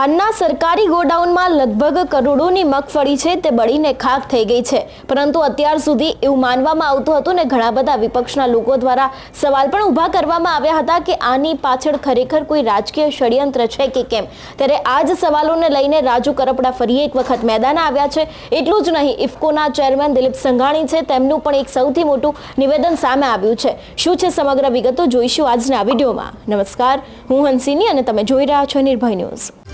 ખાનના સરકારી ગોડાઉનમાં લગભગ કરોડોની મગફળી છે તે બળીને ખાક થઈ ગઈ છે. પરંતુ અત્યાર સુધી એવું માનવામાં આવતું હતું ને ઘણા બધા વિપક્ષના લોકો દ્વારા સવાલ પણ ઊભા કરવામાં આવ્યા હતા કે આની પાછળ ખરેખર કોઈ રાજકીય ષડયંત્ર છે કે કેમ? ત્યારે આ જ સવાલોને લઈને રાજુ કરપડા ફરી એક વખત મેદાન આવ્યા છે. એટલું જ નહીં, ઇફકોના ચેરમેન દિલીપ સંઘાણી છે તેમનું પણ એક સૌથી મોટું નિવેદન સામે આવ્યું છે. શું છે સમગ્ર વિગતો જોઈશું આજના વિડીયોમાં. નમસ્કાર, હું હંસિની અને તમે જોઈ રહ્યા છો નિર્ભય ન્યૂઝ.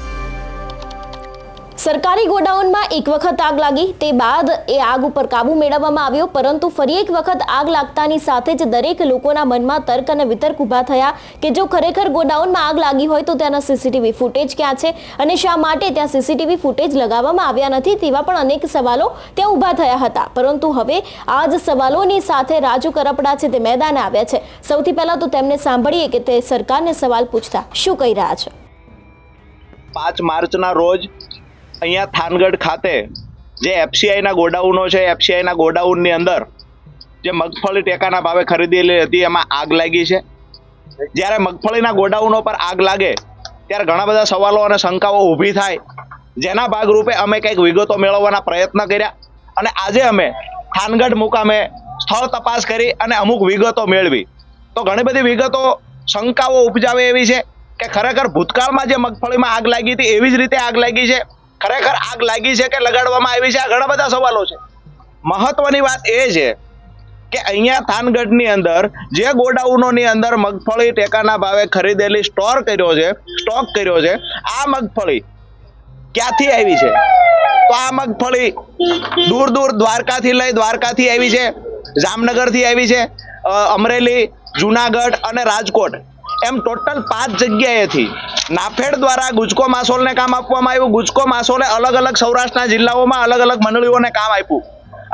સરકારી ગોડાઉનમાં એક વખત આગ લાગી. તે બાદ એ આગ ઉપર કાબુ મેળવવામાં આવ્યો, પરંતુ ફરી એક વખત આગ લાગતાની સાથે જ દરેક લોકોના મનમાં તર્ક અને વિતર્ક ઊભા થયા કે જો ખરેખર ગોડાઉનમાં આગ લાગી હોય તો ત્યાંના સીસીટીવી ફૂટેજ ક્યાં છે અને શા માટે ત્યાં સીસીટીવી ફૂટેજ લગાવવામાં આવ્યા નથી તેવા પણ અનેક સવાલો ત્યાં ઊભા થયા હતા. પરંતુ હવે આ જ સવાલોની સાથે રાજુ કરપડા છે તે મેદાને આવ્યા છે. સૌથી પહેલાં તો તેમને સાંભળીએ કે તે સરકારને સવાલ પૂછતા, શું કહી રહ્યા છે? પાંચ માર્ચના રોજ અહીંયા થાનગઢ ખાતે જે એફસીઆઈના ગોડાઉનો છે, એફસીઆઈના ગોડાઉનની અંદર જે મગફળી ટેકાના ભાવે ખરીદેલી હતી, એમાં આગ લાગી છે. જ્યારે મગફળીના ગોડાઉનો પર આગ લાગે, ત્યારે ઘણા બધા સવાલો અને શંકાઓ ઊભી થાય. જેના ભાગરૂપે અમે કંઈક વિગતો મેળવવાના પ્રયત્ન કર્યા અને આજે અમે થાનગઢ મુકામે સ્થળ તપાસ કરી અને અમુક વિગતો મેળવી. તો ઘણી બધી વિગતો શંકાઓ ઉપજાવે એવી છે કે ખરેખર ભૂતકાળમાં જે મગફળીમાં આગ લાગી હતી, એવી જ રીતે આગ લાગી છે. ખરેખર આગ લાગી છે કે લગાડવામાં આવી છે? આ ઘણા બધા સવાલો છે. મહત્વની વાત એ છે કે અહીંયા થાનગઢની અંદર જે ગોડાઉનોની અંદર મગફળી ટેકાના ભાવે ખરીદેલી સ્ટોર કર્યો છે, સ્ટોક કર્યો છે, આ મગફળી ક્યાંથી આવી છે? તો આ મગફળી દૂર દૂર દ્વારકાથી લઈ દ્વારકાથી આવી છે, જામનગરથી આવી છે અમરેલી, જુનાગઢ અને રાજકોટ. એમ ટોટલ પાંચ જગ્યાએથી નાફેડ દ્વારા ગુજકો માસોલને કામ આપવામાં આવ્યું. ગુજકો માસોલે અલગ અલગ સૌરાષ્ટ્રના જિલ્લાઓમાં અલગ અલગ મંડળીઓને કામ આપ્યું.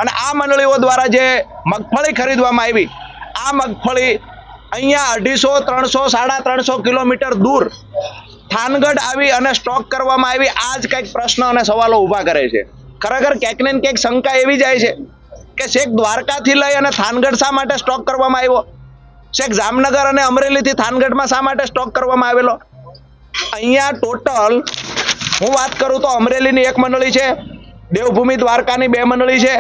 અને આ મંડળીઓ દ્વારા જે મગફળી ખરીદવામાં આવી, આ મગફળી અહીંયા અઢીસો, ત્રણસો, સાડા ત્રણસો કિલોમીટર દૂર થાનગઢ આવી અને સ્ટોક કરવામાં આવી. આ જ કંઈક પ્રશ્ન અને સવાલો ઊભા કરે છે. ખરેખર ક્યાંક ને ક્યાંક શંકા એવી જાય છે કે શેખ દ્વારકાથી લઈ અને થાનગઢ શા માટે સ્ટોક કરવામાં આવ્યો? છેક જામનગર અને અમરેલીથી થાનગઢમાં શા માટે સ્ટોક કરવામાં આવેલો? અહીંયા ટોટલ હું વાત કરું તો અમરેલીની એક મંડળી છે, દેવભૂમિ દ્વારકાની બે મંડળી છે,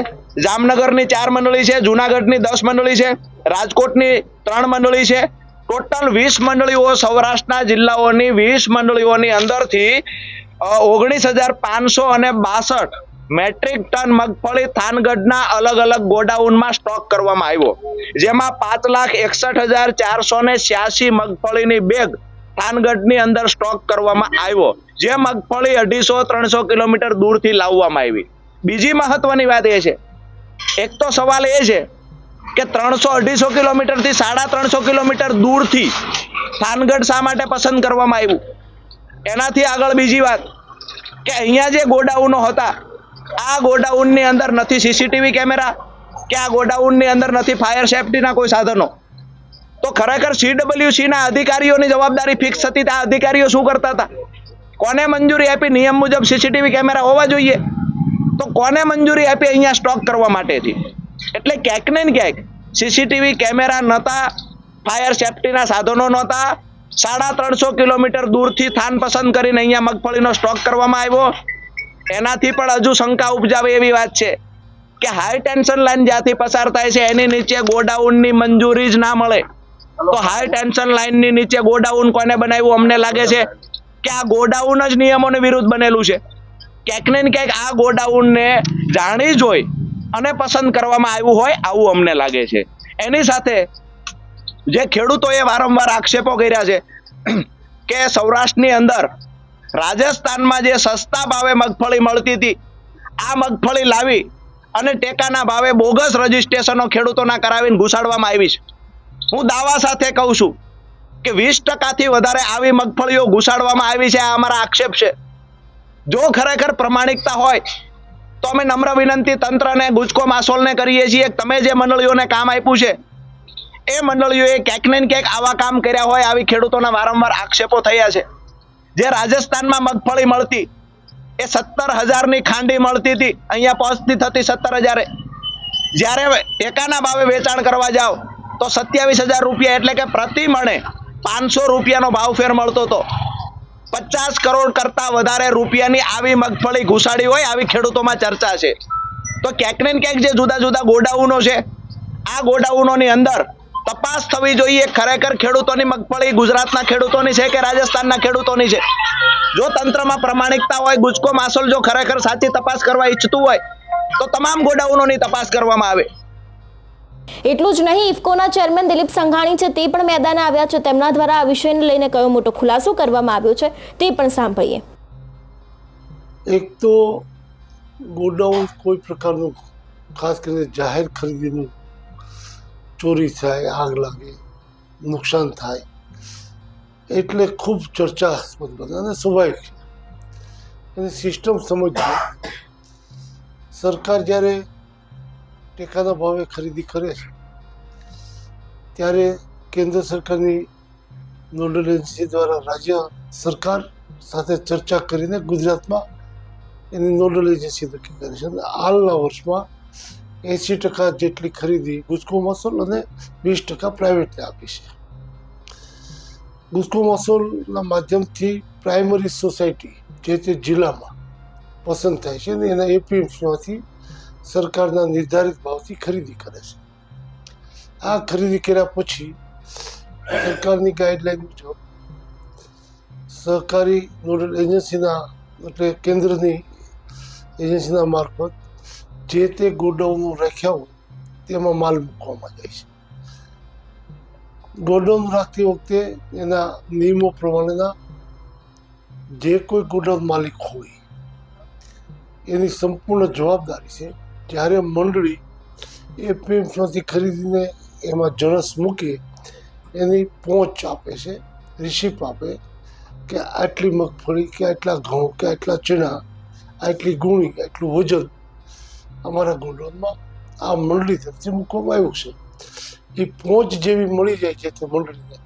જામનગરની ચાર મંડળી છે, જુનાગઢની દસ મંડળી છે, રાજકોટની ત્રણ મંડળી છે. ટોટલ વીસ મંડળીઓ સૌરાષ્ટ્રના જિલ્લાઓની વીસ મંડળીઓની અંદરથી ઓગણીસ હજાર પાંચસો અને બાસઠ મેટ્રિક ટન મગફળી થાનગઢના અલગ અલગ ગોડાઉનમાં સ્ટોક કરવામાં આવ્યો, જેમાં પાંચ લાખ એકસઠ હજાર ચારસો ને છ્યાસી મગફળીની બેગ થાનગઢની અંદર સ્ટોક કરવામાં આવ્યો, જે મગફળી અઢીસો ત્રણસો કિલોમીટર દૂરથી લાવવામાં આવી. બીજી મહત્વની વાત એ છે, એક તો સવાલ એ છે કે ત્રણસો અઢીસો કિલોમીટરથી સાડા ત્રણસો કિલોમીટર દૂરથી થાનગઢ શા માટે પસંદ કરવામાં આવ્યું? એનાથી આગળ બીજી વાત, કે અહીંયા જે ગોડાઉનો હતા આ ગોડાઉનની અંદર નથી સીસીટીવી કેમેરા કે આ ગોડાઉનની અંદર નથી ફાયર સેફટીના કોઈ સાધનો. તો ખરેખર સીડબ્લ્યુસીના અધિકારીઓની જવાબદારી ફિક્સ હતી આ અધિકારીઓ શું કરતા હતા? કોને મંજૂરી આપી? નિયમ મુજબ સીસીટીવી કેમેરા હોવા જોઈએ. તો કોને મંજૂરી આપી અહીંયા સ્ટોક કરવા માટેથી? એટલે ક્યાંક ને ક્યાંક સીસીટીવી કેમેરા નહોતા ફાયર સેફટીના સાધનો નહોતા. સાડા ત્રણસો કિલોમીટર દૂરથી થાન પસંદ કરીને અહીંયા મગફળીનો સ્ટોક કરવામાં આવ્યો. એનાથી પણ હજુ શંકા ઉપજાવે એવી વાત છે કે હાઈ ટેન્શન લાઈન જ્યાંથી પસાર થાય છે, એની નીચે ગોડાઉનની મંજૂરી જ ના મળે. તો હાઈ ટેન્શન લાઈનની નીચે ગોડાઉન કોને બનાવ્યું? અમને લાગે છે કે આ ગોડાઉન જ નિયમોને વિરુદ્ધ બનેલું છે. ક્યાંક ને ક્યાંક આ ગોડાઉનને જાણી જોઈ અને પસંદ કરવામાં આવ્યું હોય આવું અમને લાગે છે. એની સાથે જે ખેડૂતોએ વારંવાર આક્ષેપો કર્યા છે કે સૌરાષ્ટ્રની અંદર રાજસ્થાનમાં જે સસ્તા ભાવે મગફળી મળતી હતી, આ મગફળી લાવી અને ટેકાના ભાવે બોગસ રજીસ્ટ્રેશનો ખેડૂતોના કરાવીને ઘુસાડવામાં આવી છે. હું દાવા સાથે કહું છું કે વીસ ટકાથી વધારે આવી મગફળીઓ ઘુસાડવામાં આવી છે, આ અમારા આક્ષેપ છે. જો ખરેખર પ્રમાણિકતા હોય, તો અમે નમ્ર વિનંતી તંત્રને, ગુજકો માસોલને કરીએ છીએ તમે જે મંડળીઓને કામ આપ્યું છે, એ મંડળીઓએ ક્યાંક ને ક્યાંક આવા કામ કર્યા હોય, આવી ખેડૂતોના વારંવાર આક્ષેપો થયા છે. જે રાજસ્થાનમાં મગફળી મળતી, એ સત્તર હજારની ખાંડી મળતી હતી. અહીંયા પહોંચતી થતી સત્તર હજારે. જ્યારે ટેકાના ભાવે વેચાણ કરવા જાઓ, તો સત્યાવીસ હજાર રૂપિયા એટલે કે પ્રતિ મણે પાંચસો રૂપિયાનો ભાવ ફેર મળતો હતો. પચાસ કરોડ કરતા વધારે રૂપિયાની આવી મગફળી ઘુસાડી હોય, આવી ખેડૂતોમાં ચર્ચા છે. તો ક્યાંક ને ક્યાંક જે જુદા જુદા ગોડાઉનો છે, આ ગોડાઉનોની અંદર તપાસ થવી જોઈએ. ખરેખર ખેડૂતોની મગફળી ગુજરાતના ખેડૂતોની છે કે રાજસ્થાનના ખેડૂતોની છે? જો તંત્રમાં પ્રમાણિકતા હોય ગુજકો માસોલ જો ખરેખર સાચી તપાસ કરવા ઈચ્છતું હોય તો તમામ ગોડાઉનોની તપાસ કરવામાં આવે. એટલું જ નહીં ઇફકોના ચેરમેન દિલીપ સંઘાણી છે તે પણ મેદાને આવ્યા છે. તેમના દ્વારા આ વિષયને લઈને કયો મોટો ખુલાસો કરવામાં આવ્યો છે તે પણ સાંભળીએ. એક તો ગોડાઉન કોઈ પ્રકારનું ખાસ કરીને જાહેર ખરીદીનું ચોરી થાય, આગ લાગે, નુકસાન થાય, એટલે ખૂબ ચર્ચાસ્પદ બને અને સ્વાભાવિક છે. એની સિસ્ટમ સમજવી સરકાર જ્યારે ટેકાના ભાવે ખરીદી કરે છે, ત્યારે કેન્દ્ર સરકારની નોડલ એજન્સી દ્વારા રાજ્ય સરકાર સાથે ચર્ચા કરીને ગુજરાતમાં એની નોડલ એજન્સી નક્કી કરે છે. હાલના વર્ષમાં એંસી ટકા જેટલી ખરીદી ગુજકો મસોલ અને વીસ ટકા પ્રાઇવેટને આપી છે. ગુજકો મસોલના માધ્યમથી પ્રાઇમરી સોસાયટી જે તે જિલ્લામાં પસંદ થાય છે અને એના એપીએમસીમાંથી સરકારના નિર્ધારિત ભાવથી ખરીદી કરે છે. આ ખરીદી કર્યા પછી સરકારની ગાઈડલાઈન મુજબ સહકારી નોડલ એજન્સીના એટલે કેન્દ્રની એજન્સીના મારફત જે તે ગોડાઉન રાખ્યા હોય, તેમાં માલ મૂકવામાં જાય છે. ગોડાઉન રાખતી વખતે એના નિયમો પ્રમાણેના જે કોઈ ગોડાઉન માલિક હોય, એની સંપૂર્ણ જવાબદારી છે. જ્યારે મંડળી એ પીએમસમાંથી ખરીદીને એમાં જણસ મૂકે, એની પહોંચ આપે છે રિસીપ આપે કે આટલી મગફળી, કે આટલા ઘઉં, કે આટલા ચણા, આટલી ગુણી આટલું વજન અમારા ગોડાઉનમાં આ મંડળી તરફથી મૂકવામાં આવ્યું છે. એ પહોંચ જેવી મળી જાય છે તે મંડળીને.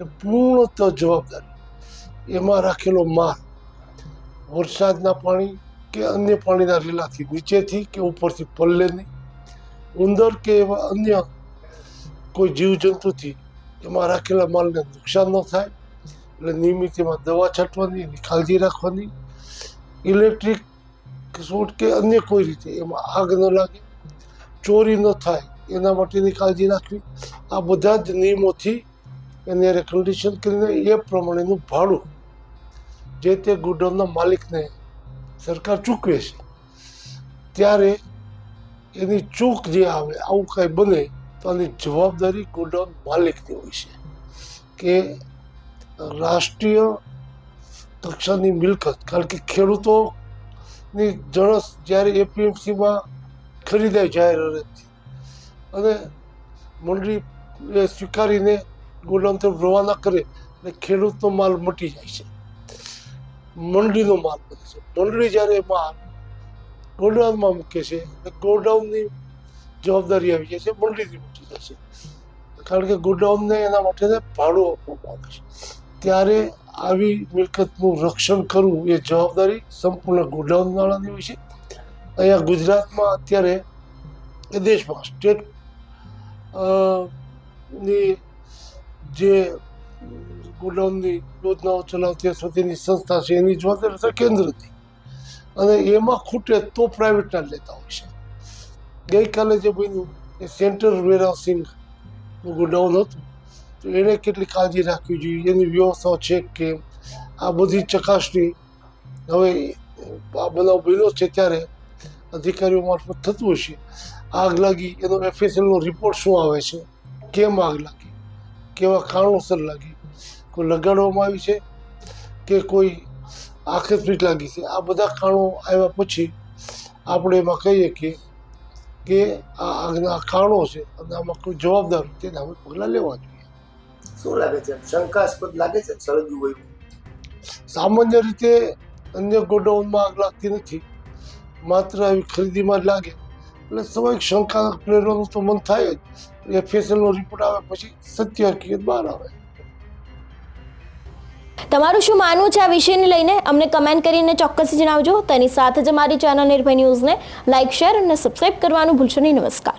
એ પૂર્ણતઃ જવાબદારી. એમાં રાખેલો માલ, વરસાદના પાણી કે અન્ય પાણીના રેલાથી નીચેથી કે ઉપરથી પલ્લે નહીં. ઉંદર કે એવા અન્ય કોઈ જીવજંતુથી એમાં રાખેલા માલને નુકસાન ન થાય. એટલે નિયમિત એમાં દવા છાંટવાની એની કાળજી રાખવાની. ઇલેક્ટ્રિક શોર્ટ કે અન્ય કોઈ રીતે, એમાં આગ ન લાગે, ચોરી ન થાય, એના માટેની કાળજી રાખવી. આ બધા જ નિયમોથી એને કન્ડિશન કરીને એ પ્રમાણેનું ભાડું જે તે ગોડાઉનના માલિકને સરકાર ચૂકવે છે, ત્યારે એની ચૂક જે આવે, આવું કાંઈ બને, તો આની જવાબદારી ગોડાઉન માલિકની હોય છે કે રાષ્ટ્રીય કક્ષાની મિલકત, કારણ કે ખેડૂતોની જણસ જ્યારે એપીએમસીમાં ખરીદાય જાહેર હરાજીથી અને મંડળી સ્વીકારીને ગોડાઉન રવાના કરે એટલે ખેડૂતનો માલ મટી જાય છે. મંડળીનો માલ બને છે. મંડળી જ્યારે માલ ગોડાઉનમાં મૂકે છે, એટલે ગોડાઉનની જવાબદારી આવી જાય છે, મંડળીથી મટી જાય છે. કારણ કે ગોડાઉનને એના માટે ભાડું આપવામાં આવે છે. ત્યારે આવી મિલકતનું રક્ષણ કરવું એ જવાબદારી સંપૂર્ણ ગોડાઉન વાળાની હોય છે. અહીંયા ગુજરાતમાં અત્યારે એ દેશમાં સ્ટેટની જે ગોડાઉનની યોજનાઓ ચલાવતી તેની સંસ્થા છે, એની જવાબદારી તો કેન્દ્રની અને એમાં ખૂટે તો પ્રાઇવેટના લેતા હોય છે. ગઈકાલે જે બન્યું એ સેન્ટ્રલ વેરહાઉસિંગ ગોડાઉન હતું. તો એણે કેટલી કાળજી રાખવી જોઈએ, એની વ્યવસ્થાઓ છે કે આ બધી ચકાસણી હવે આ બનાવ બન્યો છે ત્યારે અધિકારીઓ મારફત થતું હશે. આગ લાગી, એનો એફએસએલનો રિપોર્ટ શું આવે છે? કેમ આગ લાગી? કેવા કારણોસર લાગી? કોઈ લગાડવામાં આવી છે કે કોઈ આકસ્મિક લાગી છે? આ બધા કારણો આવ્યા પછી આપણે એમાં કહીએ કે કે આ આગના કારણો છે અને આમાં કોઈ જવાબદાર તેને આપણે પગલાં લેવા જોઈએ. શું લાગે છે? શંકાસ્પદ લાગે છે? સળગ્યું હોય સામાન્ય રીતે અન્ય ગોડાઉનમાં આગ લાગતી નથી. માત્ર આવી ખરીદીમાં જ લાગે. એટલે સ્વાભાવિક શંકા પ્રેરવાનું તો મન થાય જ. એફએસએલનો રિપોર્ટ આવે પછી સત્ય હકીકત બહાર આવે. તમારું શું માનવું છે આ વિષયને લઈને? અમને કમેન્ટ કરીને ચોક્કસ જણાવજો. તેની સાથે જ અમારી ચેનલ નિર્ભય ન્યૂઝને લાઇક શેર અને સબસ્ક્રાઇબ કરવાનું ભૂલશો નહીં. નમસ્કાર.